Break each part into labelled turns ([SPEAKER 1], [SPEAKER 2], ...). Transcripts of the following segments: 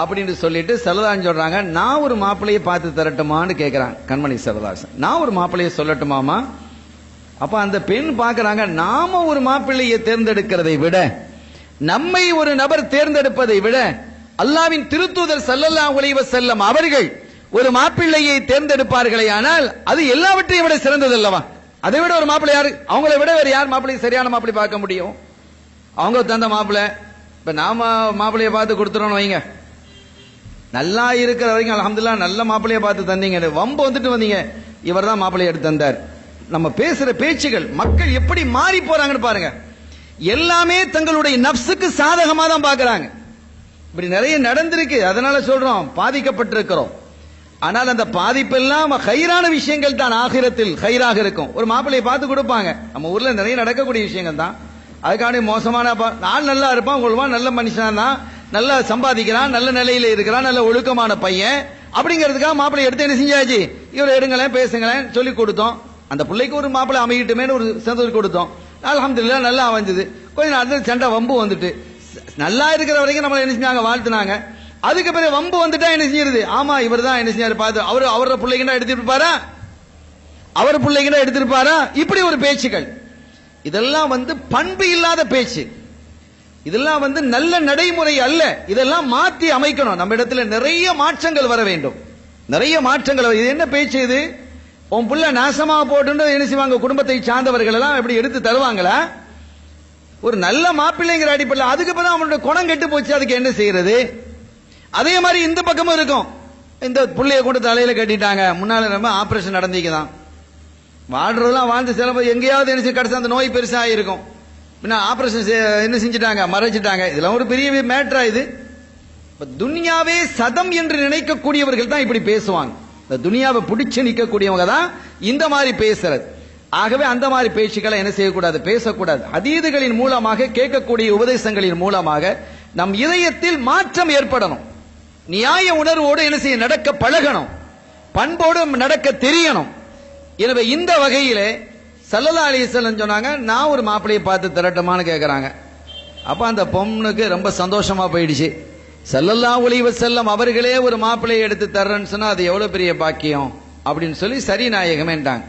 [SPEAKER 1] அப்படின்னு சொல்லிட்டு செல்லதான் சொல்றாங்க. நான் ஒரு மாப்பிள்ளையை பார்த்து தரட்டுமான்னு கேட்கிறான் கண்மணி செல்லதாசன் நான் ஒரு மாப்பிள்ளையை சொல்லட்டுமாமா? அப்ப அந்த பெண் பாக்குறாங்க நாம ஒரு மாப்பிள்ளையை தேர்ந்தெடுக்கிறதை விட நம்மை ஒரு நபர் தேர்ந்தெடுப்பதை விட அல்லாவின் திருத்தூதர் ஸல்லல்லாஹு அலைஹி செல்லும் அவர்கள் ஒரு மாப்பிள்ளையை தேர்ந்தெடுப்பார்களே ஆனால் அது எல்லாவற்றையும் விட சிறந்தது அல்லவா? அதை விட ஒரு மாப்பிள்ளை யாரு? அவங்கள விட வேற யார் மாப்பிள்ளை சரியான மாப்பிள்ளை பார்க்க முடியும்? அவங்க தந்த மாப்பிள்ளை இப்ப நாம மாப்பிள்ளைய பார்த்து கொடுத்துறோம்னு வைங்க. நல்லா இருக்கிற வரைக்கும் அலமதுல்லா நல்ல மாப்பிள்ளைய பார்த்து தந்தீங்க. வம்பு வந்துட்டு வந்தீங்க. இவர் தான் மாப்பிள்ளைய எடுத்து தந்தார். நம்ம பேசுற பேச்சுகள் மக்கள் எப்படி மாறி போறாங்கன்னு பாருங்க. எல்லாமே தங்களுடைய நப்சுக்கு சாதகமா தான் பாக்குறாங்க இப்படி நிறைய நடந்திருக்கு. அதனால சொல்றோம் பாதிக்கப்பட்டிருக்கிறோம். ஆனால் அந்த பாதிப்பெல்லாம் ஹைரான விஷயங்கள் தான். ஆகிரத்தில் ஹைராக இருக்கும். ஒரு மாப்பிள்ளையை பார்த்து கொடுப்பாங்க. நம்ம ஊர்ல நிறைய நடக்கக்கூடிய விஷயங்கள் தான். அதுக்காண்டி மோசமான நான் நல்லா இருப்பான் கொள்வான் நல்ல மனுஷன் தான் நல்லா சம்பாதிக்கிறான் நல்ல நிலையில இருக்கிறான் நல்ல ஒழுக்கமான பையன். அப்படிங்கிறதுக்காக மாப்பிள்ளை எடுத்து என்ன செஞ்சாச்சு? இவரை எடுங்களேன் பேசுங்களேன் சொல்லி கொடுத்தோம். அந்த பிள்ளைக்கு ஒரு மாப்பிள்ளை அமையிட்டுமேனு ஒரு சந்தோஷம் கொடுத்தோம். அல்ஹம்துலில்லாஹ் நல்லா அமைஞ்சது. கொஞ்ச நேரத்தில் சண்டை வம்பு வந்துட்டு. நல்லா இருக்கிற வரைக்கும் நம்மளை என்ன செஞ்சாங்க? வாழ்த்துனாங்க. அதுக்கு பிறகு வம்பு வந்துட்டா என்ன செஞ்சிருது ஆமா இவர் தான் என்ன செஞ்சாரு பார்த்து அவர் அவரோட பிள்ளைங்க எடுத்திருப்பாரா அவர் பிள்ளைங்க எடுத்திருப்பாரா இப்படி ஒரு பேச்சுக்கள். இதெல்லாம் வந்து பண்பு இல்லாத பேச்சு. இதெல்லாம் வந்து நல்ல நடைமுறை அல்ல. இதெல்லாம் மாற்றி அமைக்கணும். நம்ம இடத்துல நிறைய மாற்றங்கள் வர வேண்டும். நிறைய மாற்றங்கள் இது என்ன பேச்சு இது? உன் புள்ள நாசமா போட்டு என்ன செய்வாங்க? குடும்பத்தை சார்ந்தவர்கள் எல்லாம் எப்படி எடுத்து தருவாங்களா? ஒரு நல்ல மாப்பிள்ளைங்கிற அடிப்படையில் அதுக்கு பிறகு அவனுடைய குணம் கெட்டு போச்சு. அதுக்கு என்ன செய்யறது? அதே மாதிரி இந்த பக்கமும் இருக்கும். இந்த புள்ளைய கொண்டு தலையில கட்டிட்டாங்க. முன்னால நம்ம ஆபரேஷன் நடந்திக்குதான் வாழ்றதெல்லாம் வாழ்ந்து சில எங்கேயாவது என்ன செய்ய கடைசி அந்த நோய் பெருசா இருக்கும் பின்ன ஆபரேஷன் என்ன செஞ்சுட்டாங்க? மறைச்சிட்டாங்க. இதெல்லாம் ஒரு பெரிய மேட்டரா இது. துனியாவே சதம் என்று நினைக்கக்கூடியவர்கள் தான் இப்படி பேசுவாங்க. இந்த துனியாவை பிடிச்சு நிற்கக்கூடியவங்க தான் இந்த மாதிரி பேசுறது. ஆகவே அந்த மாதிரி பேச்சுக்களை என்ன செய்யக்கூடாது? பேசக்கூடாது. அதீதுகளின் மூலமாக கேட்கக்கூடிய உபதேசங்களின் மூலமாக நம் இதயத்தில் மாற்றம் ஏற்படணும். நியாய உணர்வோடு என்ன செய்ய நடக்க பழகணும். பண்போடு நடக்க தெரியணும். எனவே இந்த வகையிலே சல்லல்லா அலிசல்லம் சொன்னாங்க நான் ஒரு மாப்பிள்ளையை பார்த்து திரட்டுமான்னு கேட்குறாங்க அப்ப அந்த பொண்ணுக்கு ரொம்ப சந்தோஷமா போயிடுச்சு. சல்லல்லா ஒளிவ செல்லம் அவர்களே ஒரு மாப்பிள்ளையை எடுத்து தர்றேன்னு சொன்னா அது எவ்வளவு பெரிய பாக்கியம் அப்படின்னு சொல்லி சரி நாயகமேன்ட்டாங்க.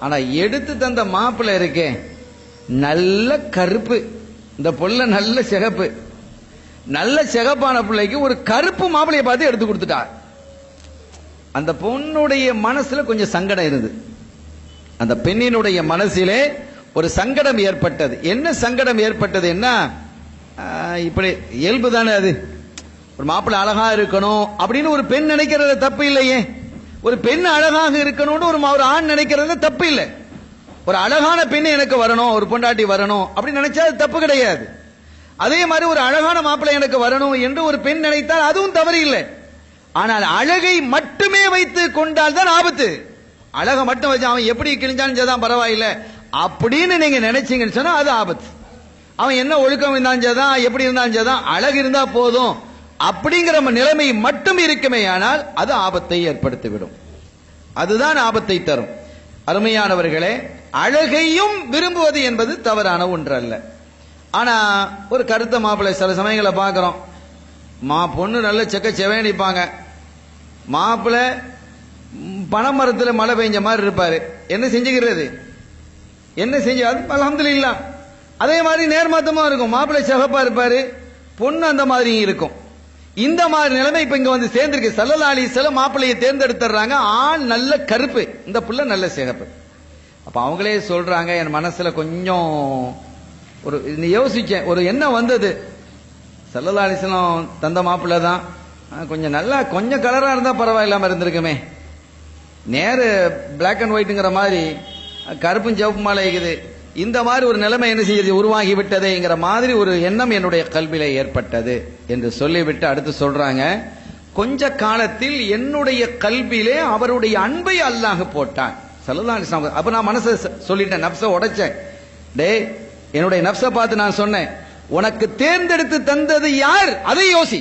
[SPEAKER 1] ஆனா எடுத்து தந்த மாப்பிள்ளை இருக்கே நல்ல கருப்பு. இந்த பொள்ள நல்ல சிகப்பு. நல்ல சிகப்பான பிள்ளைக்கு ஒரு கருப்பு மாப்பிள்ளையை பார்த்து எடுத்து கொடுத்துட்டா. அந்த பொண்ணுடைய மனசுல கொஞ்சம் சங்கடம் இருந்தது. அந்த பெண்ணினுடைய மனசிலே ஒரு சங்கடம் ஏற்பட்டது. என்ன சங்கடம் ஏற்பட்டது என்ன இப்படி இயல்பு தானே அது. ஒரு மாப்பிள்ளை அழகா இருக்கணும் அப்படின்னு ஒரு பெண் நினைக்கிறது தப்பு இல்லையே. ஒரு பெண் அழகாக இருக்கணும்னு ஒரு ஒரு ஆண் நினைக்கிறது தப்பு இல்லை. ஒரு அழகான பெண் எனக்கு வரணும் ஒரு பொண்டாட்டி வரணும் அப்படின்னு நினைச்சா அது தப்பு கிடையாது. அதே மாதிரி ஒரு அழகான மாப்பிள்ளை எனக்கு வரணும் என்று ஒரு பெண் நினைத்தால் அதுவும் தவறு இல்லை. ஆனால் அழகை மட்டுமே வைத்து கொண்டால் தான் ஆபத்து. அழகை மட்டும் வச்சு அவன் எப்படி கிழிஞ்சாலும் சரிதான் பரவாயில்லை. அப்படின்னு நீங்க நினைச்சீங்கன்னு சொன்னா அது ஆபத்து. அவன் என்ன ஒழுக்கம் இருந்தாலும் சரிதான் எப்படி இருந்தாலும் சரிதான் அழகு இருந்தா போதும். அப்படிங்கிற நிலைமை மட்டும் இருக்குமே ஆனால் அது ஆபத்தை ஏற்படுத்திவிடும். அதுதான் ஆபத்தை தரும். அருமையானவர்களே அழகையும் விரும்புவது என்பது தவறான ஒன்று அல்ல ஆனா ஒரு கருத்த மாப்பிள்ளை சில சமயங்களை பார்க்கிறோம். மா பொண்ணு நல்ல செக்க செவேனிப்பாங்க மாப்பிள்ள ம், மழை பெஞ்ச மாதிரி இருப்பாரு. என்ன செஞ்சுக்கிறது? என்ன செஞ்சு அது அல்ஹம்துலில்லாஹ் அதே மாதிரி நேர்மாத்தமா இருக்கும். மாப்பிள்ளை சிகப்பா இருப்பாரு. பொண்ணு அந்த மாதிரி இருக்கும். இந்த மாதிரி நிலைமை இப்ப இங்க வந்து சேர்ந்திருக்கு. சல்லல்லா சில மாப்பிள்ளையை தேர்ந்தெடுத்துறாங்க ஆண் நல்ல கருப்பு. இந்த புள்ள நல்ல சிகப்பு. அப்ப அவங்களே சொல்றாங்க என் மனசுல கொஞ்சம் ஒரு யோசிச்சேன் ஒரு எண்ணம் வந்தது. சல்லல்லா அலிஸ்லாம் தந்த மாப்பிள்ளை தான் கொஞ்சம் நல்லா கொஞ்சம் கலரா இருந்தா பரவாயில்லாம இருந்திருக்குமே. நேரு பிளாக் அண்ட் ஒயிட்டுங்கிற மாதிரி கருப்பும் செவப்பு மாலை இருக்குது இந்த மாதிரி ஒரு நிலைமை என்ன செய்யுது? உருவாகி விட்டதேங்கிற மாதிரி ஒரு எண்ணம் என்னுடைய கல்வியில ஏற்பட்டது என்று சொல்லிவிட்டு அடுத்து சொல்றாங்க. கொஞ்ச காலத்தில் என்னுடைய கல்வியிலே அவருடைய அன்பை அல்லாஹ் போட்டான். சல்லல்லாஹு அப்ப நான் மனசை சொல்லிட்டேன் நப்ச உடைச்சேன். டே என்னுடைய நப்ச பார்த்து நான் சொன்னேன் உனக்கு தேர்ந்தெடுத்து தந்தது யார்? அதை யோசி.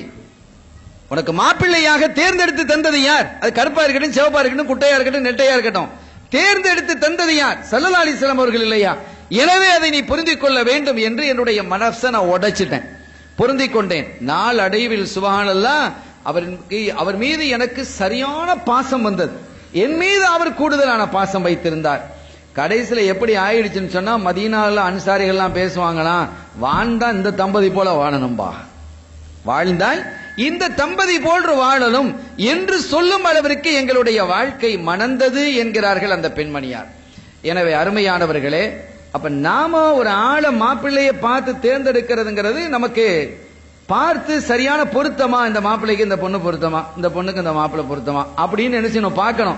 [SPEAKER 1] உனக்கு மாப்பிள்ளையாக தேர்ந்தெடுத்து தந்தது யார்? அது கருப்பா இருக்கட்டும் சிவப்பா இருக்கட்டும் குட்டையா இருக்கட்டும் நெட்டையா இருக்கட்டும். தேர்ந்தெடுத்து தந்தது யார்? சல்லல்லா அலிஸ்லாம் அவர்கள் இல்லையா? எனவே அதை நீ புரிந்து கொள்ள வேண்டும் என்று என்னுடைய மனசை நான் உடைச்சிட்டேன். பொருந்திக் கொண்டேன். நாள் அடைவில் சுபஹானல்லாஹ் அவருக்கு அவர் மீது எனக்கு சரியான பாசம் வந்தது. என் மீது அவர் கூடுதலான பாசம் வைத்திருந்தார். கடைசியில எப்படி ஆயிடுச்சுன்னு சொன்னா மதீனால அன்சாரிகள்லாம் பேசுவாங்களாம் வாழ்ந்தா இந்த தம்பதி போல வாழணும்பா. வாழ்ந்தால் இந்த தம்பதி போன்று வாழலும் என்று சொல்லும் அளவிற்கு எங்களுடைய வாழ்க்கை மணந்தது என்கிறார்கள் அந்த பெண்மணியார். எனவே அருமையானவர்களே அப்ப நாம ஒரு ஆளை மாப்பிள்ளையை பார்த்து தேர்ந்தெடுக்கிறதுங்கிறது நமக்கு பார்த்து சரியான பொருத்தமா? இந்த மாப்பிள்ளைக்கு இந்த பொண்ணு பொருத்தமா? இந்த பொண்ணுக்கு இந்த மாப்பிள்ளை பொருத்தமா? அப்படின்னு நினைச்சு பார்க்கணும்.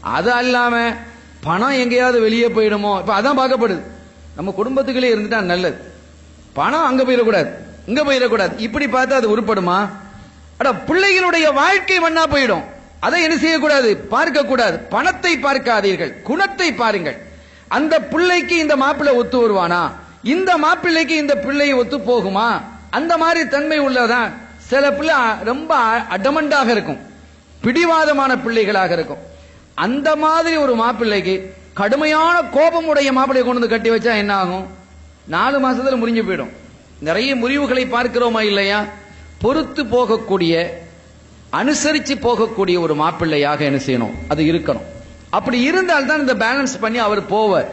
[SPEAKER 1] அது அல்லாம பணம் எங்கேயாவது வெளியே போயிடுமோ? இப்ப அதான் பார்க்கப்படுது. நம்ம குடும்பத்துக்குள்ளே இருந்துட்டா நல்லது. பணம் அங்க போயிடக்கூடாது. இங்க போயிடக்கூடாது. இப்படி பார்த்தா அது உருப்படுமா? அட பிள்ளைகளுடைய வாழ்க்கை மண்ணா போயிடும். அதை என்ன செய்யக்கூடாது? பார்க்க கூடாது பணத்தை பார்க்காதீர்கள். குணத்தை பாருங்கள். அந்த பிள்ளைக்கு இந்த மாப்பிள்ளை ஒத்து வருவானா? இந்த மாப்பிள்ளைக்கு இந்த பிள்ளையை ஒத்து போகுமா? அந்த மாதிரி தன்மை உள்ளதான். சில பிள்ளை ரொம்ப அடமண்டாக இருக்கும். பிடிவாதமான பிள்ளைகளாக இருக்கும். அந்த மாதிரி ஒரு மாப்பிள்ளைக்கு கடுமையான கோபம் உடைய மாப்பிள்ளை கொண்டு வந்து கட்டி வச்சா என்ன ஆகும்? நாலு மாசத்துல முறிஞ்சு போயிடும். நிறைய முறிவுகளை பார்க்கிறோமா இல்லையா? பொறுத்து போகக்கூடிய அனுசரிச்சு போகக்கூடிய ஒரு மாப்பிள்ளையாக என்ன செய்யணும்? அது இருக்கணும். அப்படி இருந்தால் தான் இந்த பேலன்ஸ் பண்ணி அவர் போவார்.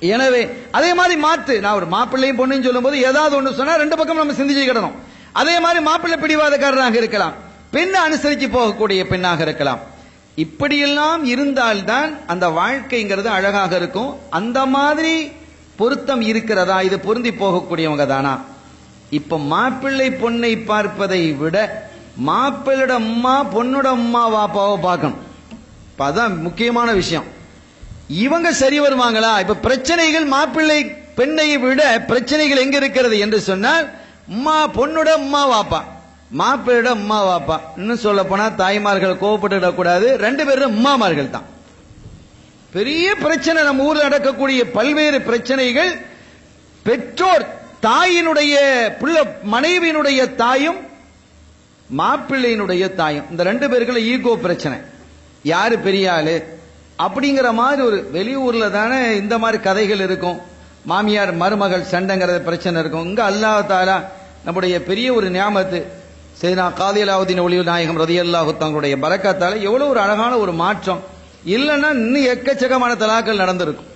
[SPEAKER 1] எனவே அதே மாதிரி மாத்து. நான் ஒரு மாப்பிள்ளையும் பொண்ணையும் சொல்லும்போது ஏதாவது ஒன்று சொன்னா ரெண்டு பக்கம் நம்ம சிந்திச்சுக்கிடணும் அதே மாதிரி மாப்பிள்ளை பிடிவாதக்காரராக இருக்கலாம். பெண்ணை அனுசரிச்சு போகக்கூடிய பெண்ணாக இருக்கலாம். இப்படியெல்லாம் இருந்தால்தான் அந்த வாழ்க்கைங்கிறது அழகாக இருக்கும். அந்த மாதிரி பொருத்தம் இருக்கிறதா? இது பொருந்தி போகக்கூடியவங்க தானா? இப்ப மாப்பிள்ளை பொண்ணை பார்ப்பதை விட மாப்பிள்ளோட அம்மா பொண்ணோட அம்மா வாப்பாவை பார்க்கணும். இப்ப அதான் முக்கியமான விஷயம். இவங்க சரி வருவாங்களா? இப்ப பிரச்சனைகள் மாப்பிள்ளை பெண்ணை விட பிரச்சனைகள் எங்க இருக்கிறது என்று சொன்னால் அம்மா பொண்ணோட அம்மா வாப்பா. மாப்பிள்ளோட அம்மா வாப்பா. இன்னும் சொல்ல போனா தாய்மார்கள் கோவப்பட்டுடக்கூடாது ரெண்டு பேரும் அம்மாமார்கள் தான். பெரிய பிரச்சனை நம்ம ஊர்ல நடக்கக்கூடிய பல்வேறு பிரச்சனைகள். பெற்றோர் தாயினுடைய புள்ள மனைவியினுடைய தாயும் மாப்பிள்ளையினுடைய தாயும். இந்த ரெண்டு பேருக்குள்ள ஈகோ பிரச்சனை. யாரு பெரிய ஆளு? அப்படிங்கிற மாதிரி ஒரு வெளியூர்ல தானே இந்த மாதிரி கதைகள் இருக்கும். மாமியார் மருமகள் சண்டைங்கிறது பிரச்சனை இருக்கும். இங்க அல்லாஹ் தாலா நம்முடைய பெரிய ஒரு ஞாபகத்து செய்தா காதியலாவுதீன் ஒளிவு நாயகம் ரதியல்லாஹு தங்களுடைய பறக்கத்தால எவ்வளவு ஒரு அழகான ஒரு மாற்றம். இல்லைன்னா இன்னும் எக்கச்சக்கமான தலாக்கள் நடந்திருக்கும்.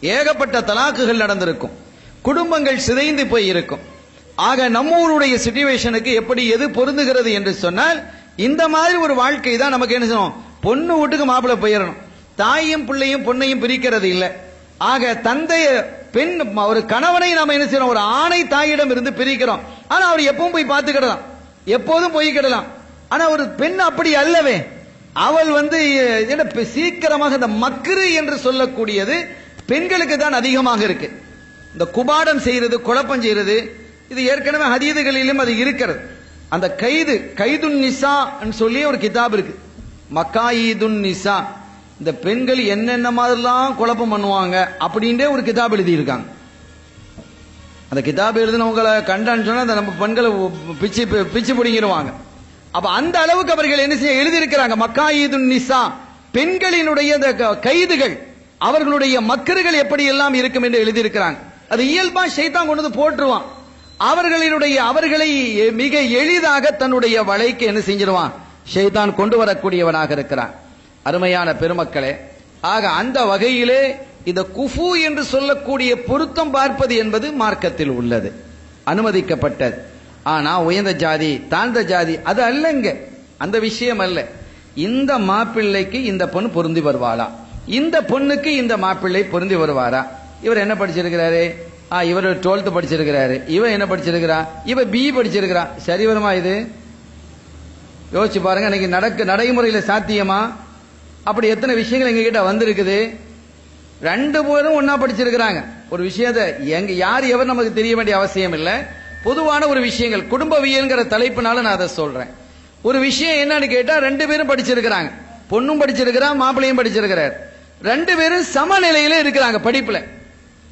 [SPEAKER 1] ஏகப்பட்ட தலாக்குகள் நடந்திருக்கும். குடும்பங்கள் சிதைந்து போய் இருக்கும். ஆக நம்மூருடைய சுச்சுவேஷனுக்கு சிச்சுவேஷனுக்கு எப்படி எது பொருந்துகிறது என்று சொன்னால் இந்த மாதிரி ஒரு வாழ்க்கை தான் நமக்கு என்ன செய்யணும் பொண்ணு வீட்டுக்கு மாப்பிள்ளை போயிடணும் தாயும் பிள்ளையும் பொண்ணையும் பிரிக்கிறது இல்லை. ஆக தந்தைய பெண் ஒரு கணவனை நாம என்ன செய்யறோம்? ஒரு ஆணை தாயிடம் இருந்து பிரிக்கிறோம். ஆனா அவர் எப்பவும் போய் பார்த்துக்கிடலாம். எப்போதும் போய்க்கிடலாம் ஆனா ஒரு பெண் அப்படி அல்லவே அவள் வந்து சீக்கிரமாக இந்த மக்ரு என்று சொல்லக்கூடியது பெண்களுக்கு தான் அதிகமாக இருக்கு. இந்த குபாடம் செய்யறது குழப்பம் செய்யறது இது ஏற்கனவே ஹதீதுகளிலும் அது இருக்கிறது. அந்த கைது கைதுன் நிசா சொல்லி ஒரு கிதாப் இருக்கு. மக்காயிதுன் நிசா. இந்த பெண்கள் என்னென்ன மாதிரிலாம் குழப்பம் பண்ணுவாங்க அப்படின்றே ஒரு கிதாப் எழுதியிருக்காங்க. அந்த கிதாப் எழுதினவங்களை கண்டான்னு சொன்னா அந்த நம்ம பெண்களை பிச்சு பிச்சு பிடிங்கிடுவாங்க. அப்ப அந்த அளவுக்கு அவர்கள் என்ன செய்ய எழுதியிருக்கிறாங்க. மக்காயிதுன் நிசா. பெண்களினுடைய அந்த கைதுகள் அவர்களுடைய மக்கர்கள் எப்படி எல்லாம் இருக்கும் என்று எழுதியிருக்கிறாங்க. அது இயல்பா ஷைத்தான் கொண்டு வந்து போட்டுருவான். அவர்களினுடைய அவர்களை மிக எளிதாக தன்னுடைய வலைக்கு என்ன செஞ்சிருவான்? ஷைதான் கொண்டு வரக்கூடியவனாக இருக்கிறான். அருமையான பெருமக்களே ஆக அந்த வகையிலே இந்த குஃபு என்று சொல்லக்கூடிய பொருத்தம் பார்ப்பது என்பது மார்க்கத்தில் உள்ளது. அனுமதிக்கப்பட்டது. ஆனா உயர்ந்த ஜாதி தாழ்ந்த ஜாதி அது அல்லங்க. அந்த விஷயம் அல்ல. இந்த மாப்பிள்ளைக்கு இந்த பொண்ணு பொருந்தி வருவாளா இந்த பொண்ணுக்கு இந்த மாப்பிள்ளை பொருந்தி வருவாரா? இவர் என்ன படிச்சிருக்கிறாரு? ஆ இவர் டுவெல்த் படிச்சிருக்கிறாரு. இவன் என்ன படிச்சிருக்கிறா? இவ பி படிச்சிருக்கிறா. சரி வருமா இது? யோசிச்சு பாருங்க இன்னைக்கு நடக்க நடைமுறையில சாத்தியமா? அப்படி எத்தனை விஷயங்கள் எங்க கிட்ட வந்திருக்குது? ரெண்டு பேரும் ஒன்னா படிச்சிருக்கிறாங்க. ஒரு விஷயத்த எங்க யார் எவர் நமக்கு தெரிய வேண்டிய அவசியம் இல்ல. பொதுவான ஒரு விஷயங்கள் குடும்பவியல்ங்கிற தலைப்புனால நான் அதை சொல்றேன். ஒரு விஷயம் என்னன்னு கேட்டா ரெண்டு பேரும் படிச்சிருக்கிறாங்க. பொண்ணும் படிச்சிருக்கிறான் மாப்பிள்ளையும் படிச்சிருக்கிறார். ரெண்டு பேரும் சமநிலையில இருக்கிறாங்க படிப்புல.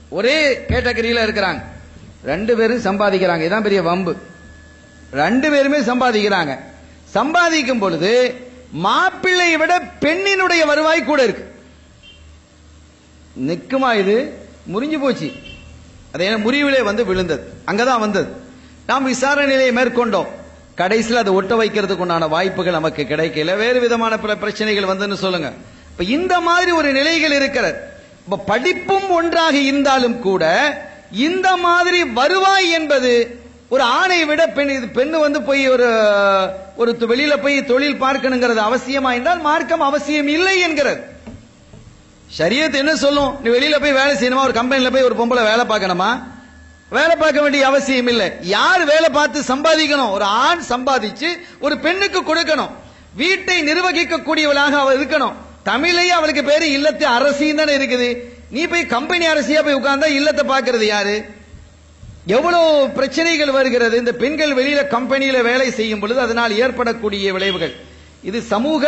[SPEAKER 1] ஒரே கேட்டகரியில இருக்கிறாங்க. ரெண்டு பேரும் சம்பாதிக்கிறாங்க. இதான் பெரிய வம்பு. ரெண்டு பேருமே சம்பாதிக்கிறாங்க. சம்பாதிக்கும் பொழுது மாப்பிள்ளையை விட பெண்ணினுடைய வருவாய் கூட இருக்கு. நிக்குமா இது? முறிஞ்சு போச்சு. அது முறிவிலே வந்து விழுந்தது. அங்கதான் வந்தது. நாம் விசாரணையை மேற்கொண்டோம். கடைசியில் அதை ஒட்ட வைக்கிறதுக்கு உண்டான வாய்ப்புகள் நமக்கு கிடைக்கல. வேறு விதமான பல பிரச்சனைகள் வந்துன்னு சொல்லுங்க. இப்ப இந்த மாதிரி ஒரு நிலைகள் இருக்கிறது. படிப்பும் ஒன்றாக இருந்தாலும் கூட இந்த மாதிரி வருவாய் என்பது ஒரு ஆணை விட பெண் இது பெண்ணு வந்து போய் ஒரு ஒரு வெளியில போய் தொழில் பார்க்கணுங்கிறது அவசியமா என்றால் மார்க்கம் அவசியம் இல்லை என்கிறது. சரியத்து என்ன சொல்லும்? நீ வெளியில போய் வேலை செய்யணுமா? ஒரு கம்பெனில போய் ஒரு பொம்பளை வேலை பார்க்கணுமா? வேலை பார்க்க வேண்டிய அவசியம் இல்லை. யார் வேலை பார்த்து சம்பாதிக்கணும்? ஒரு ஆண் சம்பாதிச்சு ஒரு பெண்ணுக்கு கொடுக்கணும். வீட்டை நிர்வகிக்க கூடியவளாக அவள் இருக்கணும். தமிழையும் அவளுக்கு பேரு இல்லத்து அரசின்னு தானே இருக்குது. நீ போய் கம்பெனி அரசியா போய் உட்கார்ந்தா இல்லத்தை பாக்குறது யாரு? எவ்வளவு பிரச்சனைகள் வருகிறது. இந்த பெண்கள் வெளியில கம்பெனியில வேலை செய்யும் பொழுது அதனால் ஏற்படக்கூடிய விளைவுகள். இது சமூக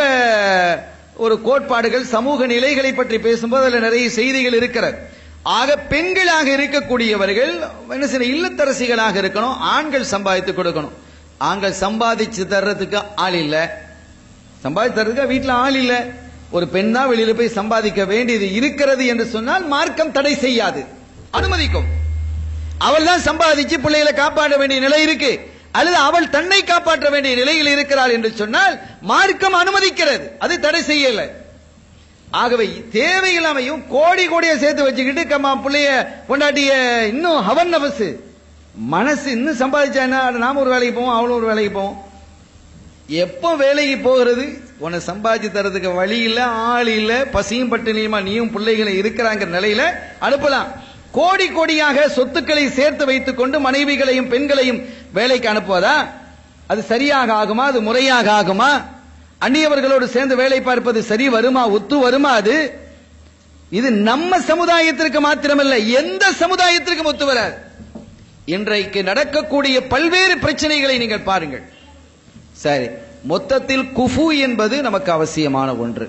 [SPEAKER 1] ஒரு கோட்பாடுகள் சமூக நிலைகளை பற்றி பேசும்போது அதுல நிறைய செய்திகள் இருக்கிறது. ஆக பெண்களாக இருக்கக்கூடியவர்கள் என்ன சில இல்லத்தரசிகளாக இருக்கணும் ஆண்கள் சம்பாதித்து கொடுக்கணும். ஆண்கள் சம்பாதிச்சு தர்றதுக்கு ஆள் இல்லை. சம்பாதித்து தர்றதுக்கு வீட்டில் ஆள் இல்லை. ஒரு பெண் தான் வெளியில போய் சம்பாதிக்க வேண்டியது இருக்கிறது என்று சொன்னால் மார்க்கம் தடை செய்யாது. அனுமதிக்கும். அவள் தான் சம்பாதிச்சு பிள்ளைகளை காப்பாற்ற வேண்டிய நிலை இருக்கு. அல்லது அவள் தன்னை காப்பாற்ற வேண்டிய நிலையில் இருக்கிறாள் என்று சொன்னால் மார்க்கம் அனுமதிக்கிறது. அது தடை செய்யல. ஆகவே தேவையில்லாமையும் கோடி கோடியை சேர்த்து வச்சுக்கிட்டு கம்மா பிள்ளைய கொண்டாட்டிய இன்னும் ஹவன் நபசு. மனசு இன்னும் சம்பாதிச்சா என்ன? நாம ஒரு வேலைக்கு போவோம் அவளும் ஒரு வேலைக்கு போவோம். எப்போ வேலைக்கு போகிறது? உன்னை சம்பாதிச்சு தரதுக்கு வழி இல்ல ஆள் இல்ல பசியும் பட்டினியுமா நீயும் பிள்ளைகளும் இருக்கிறாங்க நிலையில அனுப்பலாம். கோடி கோடியாக சொத்துக்களை சேர்த்து வைத்துக் கொண்டு மனைவிகளையும் பெண்களையும் வேலைக்கு அனுப்புவதா? அது சரியாக ஆகுமா? அது முறையாக ஆகுமா? அந்நியவர்களோடு சேர்ந்து வேலை பார்ப்பது சரி வருமா? ஒத்து வருமா அது? இது நம்ம சமுதாயத்திற்கு மாத்திரமல்ல எந்த சமுதாயத்திற்கும் ஒத்து வராது. இன்றைக்கு நடக்கக்கூடிய பல்வேறு பிரச்சனைகளை நீங்கள் பாருங்கள். சரி. மொத்தத்தில் குஃபு என்பது நமக்கு அவசியமான ஒன்று.